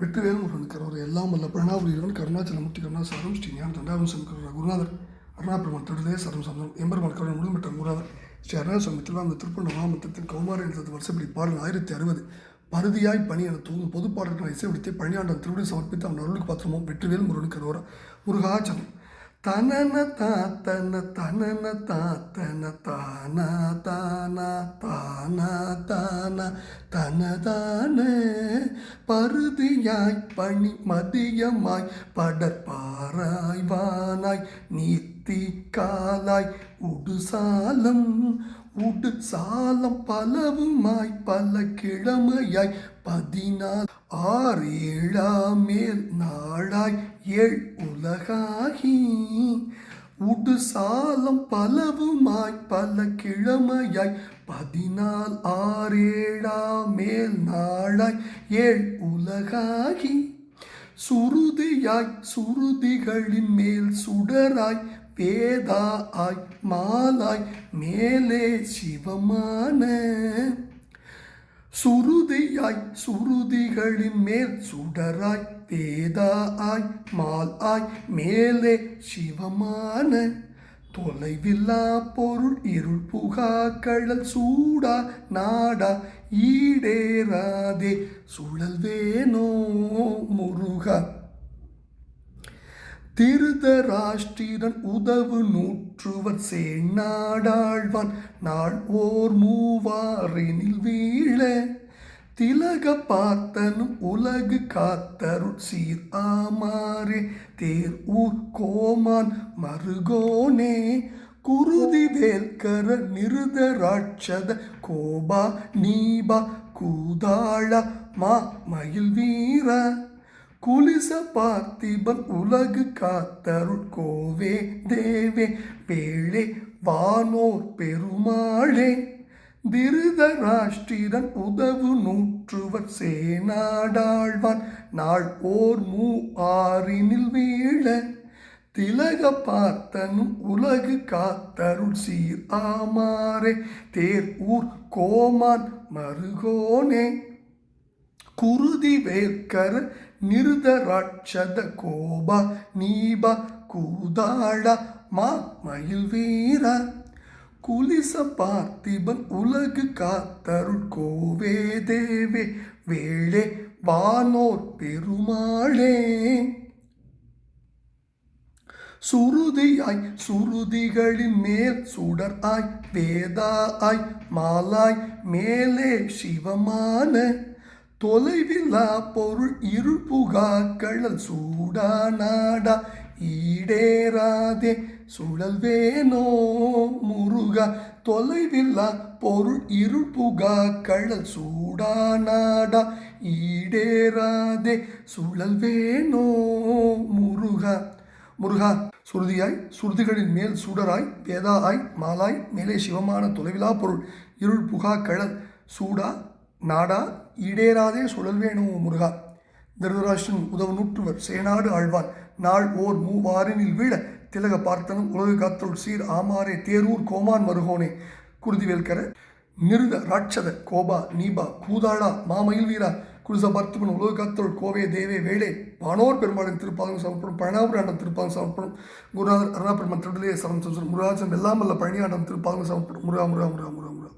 வெற்றிவேல் முருகனுக்கு அவர் எல்லாம் வல்ல பிரணாபுரியவன் கருணாச்சலமூர்த்தி கருணாசாரம் ஸ்ரீ ஞான தண்டாவன் கருணா குருநாதர் அருணாபிரமன் தொடுதே சரம் சந்தனம் எம்பெருமான் கருணை முழுமற்ற குருநாதர் ஸ்ரீ அருணாசுவாமி திருவாங்க திருப்பண்ண மாமத்தத்தின் கௌமார எழுத்தது வருஷப்படி பாடல் ஆயிரத்தி அறுபது. பருதியாய் பணி என தூங்கும் பொது பாடல்களை இசைவிடுத்தி பழனியாண்டன் திருவிழி சமர்ப்பித்து அவன் அருளுக்கு பாத்திரமும் வெற்றிவேல் முருகனுக்கு அரோரா முருகாச்சலம். தனன தாத்தன தனன தாத்தன தானா தானா தானா தானா. தனதான பருதியாய் பணி மதியமாய் படற்பாராய் வானாய் நீத்தி காலாய் உடுசாலம் உடு சாலம் பலவுமாய் பல கிழமையாய் பதினால் ஆறு ஏழாம் மேல் நாளாய் ஏழ் உலகாகி. உடு சாலம் பலவுமாய் பல கிழமையாய் பதினால் ஆறேழாம் மேல் நாளாய் ஏழ் உலகாகி. சுருதியாய் சுருதிகளின் மேல் சுடராய் வேதா ஆய் மாலாய் மேலே சிவமான சுருதியாய் சுருதிகளின் மேல் சுடராய் வேதா ஆய் மால் ஆய் மேலே சிவமான தொலைவில்லா பொருள் இருள் புகா கழல் சூடா நாடா ஈடேராதே சுழல்வேனோ முருகா. திருதராஷ்டிரன் உதவு நூற்றுவர் சேநாடாழ்வான். நாள் ஓர் மூவாரினில் வீழ திலக பார்த்தனும் உலகு காத்தருள் சீர் ஆமாரே தேர் ஊர் கோமான் மருகோனே குருதி வேல்கர நிருத ராட்சத கோபா நீபா கூதாள மா மயில் வீரா. குலிச பார்த்திபன் உலகு காத்தருள் கோவே தேவே. வேளே வானோர் பெருமாளே திருதராஷ்டிரன் உதவு நூற்றுவர் சேனாடாழ்வான். நாள் ஓர் மூ ஆறினில் வீழ திலக பார்த்தனும் உலகு காத்தருள் சீர் ஆமாரே தேர் ஊர் கோமான் மருகோனே குருதி வேர்க்கர நிருதராட்சத கோப நீப நீபா மா மயில் வீரா. குலிச பார்த்திபன் உலகு காத்தருள் கோவே தேவே வேளே வானோர் பெருமாளே. சுருதியாய் சுருதிகளின் மேல் சுடர் ஆய் வேதா ஆய் மாலாய் மேலே சிவமான. தொலைவில்லா பொருள் இருபுகா கழல் சூடா நாடா ஈடேராதே சுழல் வேணோ முருகா. தொலைவில்லா பொருள் இருபுகா கழல் சூடா நாடா ஈடேராதே சுழல் வேணோ முருகா. முருகா சுருதியாய் சுருதிகளின் மேல் சுடராய் வேதா மாலாய் மேலே சிவமான தொலைவிலா பொருள் இருள் புகா கழல் சூடா நாடா ஈடேறாதே சுழல் வேணும் முருகா. திருதராஷ்டன் உதவு நூற்றுவர் சேனாடு ஆழ்வான். நாள் ஓர் மூவாரினில் வீழ திலக பார்த்தனும் உலக காத்தருள் சீர் ஆமாரே தேரூர் கோமான் மருகோனே. குருதிவேல்கர நிருத ராட்சத கோபா நீபா கூதாளா மாமயில் வீரா. குருச பார்த்திபன் உலக காத்தருள் கோவே தேவே வேளே வானோர் பெருமாளின் திருப்பாதம் சமர்ப்பணம் பழனாபுராண்டம் திருப்பாதம் சமர்ப்பணம். குருநாதர் அருணா பெருமான் திருடலே சரம் முருகாஜன் வல்ல பழனியாண்டம் திருப்பாதம் சமர்ப்பணம். முருகா முருகா முருகா முருகா முருகா.